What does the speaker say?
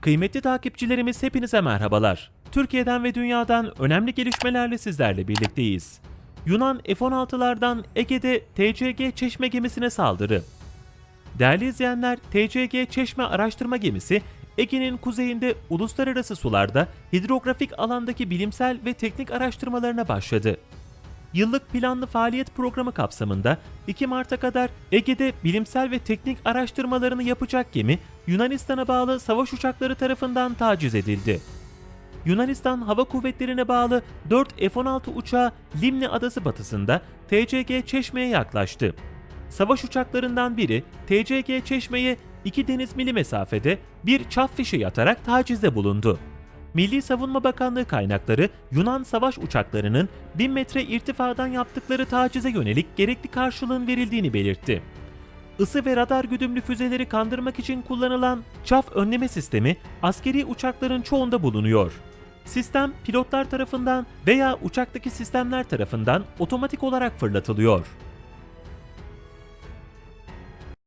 Kıymetli takipçilerimiz hepinize merhabalar. Türkiye'den ve dünyadan önemli gelişmelerle sizlerle birlikteyiz. Yunan F-16'lardan Ege'de TCG Çeşme gemisine saldırı. Değerli izleyenler, TCG Çeşme araştırma gemisi Ege'nin kuzeyinde uluslararası sularda hidrografik alandaki bilimsel ve teknik araştırmalarına başladı. Yıllık planlı faaliyet programı kapsamında 2 Mart'a kadar Ege'de bilimsel ve teknik araştırmalarını yapacak gemi Yunanistan'a bağlı savaş uçakları tarafından taciz edildi. Yunanistan Hava Kuvvetleri'ne bağlı 4 F-16 uçağı Limni Adası batısında TCG Çeşme'ye yaklaştı. Savaş uçaklarından biri TCG Çeşme'ye 2 deniz mili mesafede bir çaf fişi yatarak tacizde bulundu. Milli Savunma Bakanlığı kaynakları Yunan savaş uçaklarının 1000 metre irtifadan yaptıkları tacize yönelik gerekli karşılığın verildiğini belirtti. Isı ve radar güdümlü füzeleri kandırmak için kullanılan çaf önleme sistemi askeri uçakların çoğunda bulunuyor. Sistem pilotlar tarafından veya uçaktaki sistemler tarafından otomatik olarak fırlatılıyor.